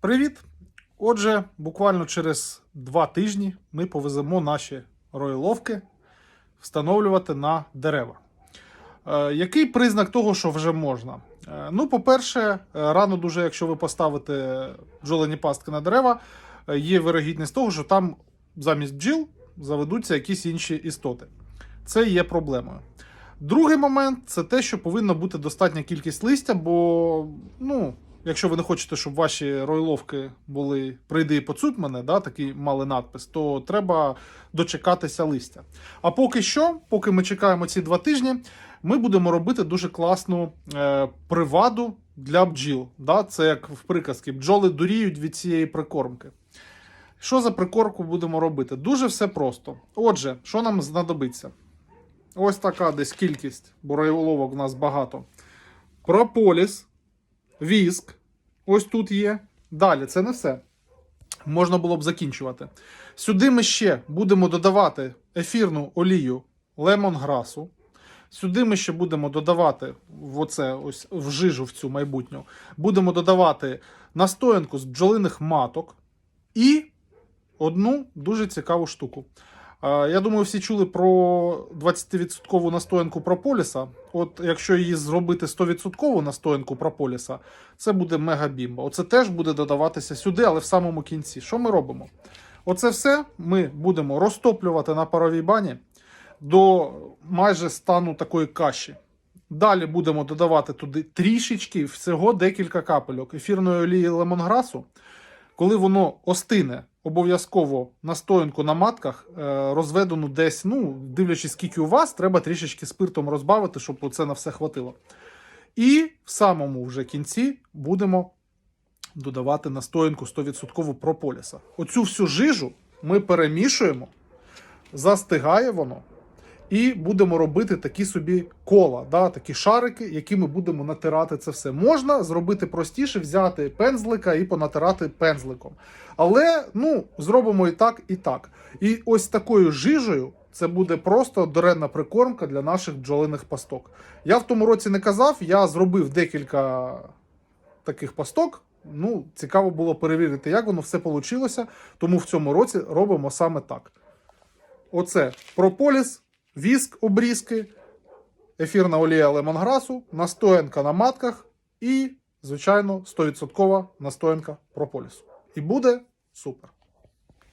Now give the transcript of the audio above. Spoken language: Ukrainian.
Привіт! Отже, буквально через два тижні ми повеземо наші роїловки встановлювати на дерева. Е, який признак того, що вже можна? Е, ну, по-перше, е, рано дуже, якщо ви поставите бджолені пастки на дерева, є вирогідність того, що там замість бджіл заведуться якісь інші істоти. Це є проблемою. Другий момент це те, що повинна бути достатня кількість листя, бо, ну, якщо ви не хочете, щоб ваші ройловки були прийди і поцють мене, да, такий мали надпис, то треба дочекатися листя. А поки що, поки ми чекаємо ці два тижні, ми будемо робити дуже класну е, приваду для бджіл. Да? Це як в приказці, бджоли дуріють від цієї прикормки. Що за прикормку будемо робити? Дуже все просто. Отже, що нам знадобиться? Ось така десь кількість, бо райоловок у нас багато. Прополіс, віск. Ось тут є. Далі, це не все. Можна було б закінчувати. Сюди ми ще будемо додавати ефірну олію лемонграсу. Сюди ми ще будемо додавати в оце, ось в жижу в цю майбутню. Будемо додавати настоянку з бджолиних маток і одну дуже цікаву штуку. Я думаю, всі чули про 20% настоянку прополіса. От якщо її зробити 100% настоянку прополіса, це буде мегабімба. Оце теж буде додаватися сюди, але в самому кінці. Що ми робимо? Оце все ми будемо розтоплювати на паровій бані до майже стану такої каші. Далі будемо додавати туди трішечки, всього декілька капельок ефірної олії лемонграсу. Коли воно остине, обов'язково настоянку на матках е, розведену десь, ну, дивлячись, скільки у вас, треба трішечки спиртом розбавити, щоб це на все хватило. І в самому вже кінці будемо додавати настоянку 100% прополіса. Оцю всю жижу ми перемішуємо, застигає воно. І будемо робити такі собі кола, да, такі шарики, якими будемо натирати це все. Можна зробити простіше, взяти пензлика і понатирати пензликом. Але ну, зробимо і так, і так. І ось такою жижею це буде просто доренна прикормка для наших бджолиних пасток. Я в тому році не казав, я зробив декілька таких пасток. Ну, цікаво було перевірити, як воно все вийшло. Тому в цьому році робимо саме так. Оце прополіс, віск обрізки, ефірна олія лемонграсу, настоянка на матках і, звичайно, 100% настоянка прополісу. І буде супер.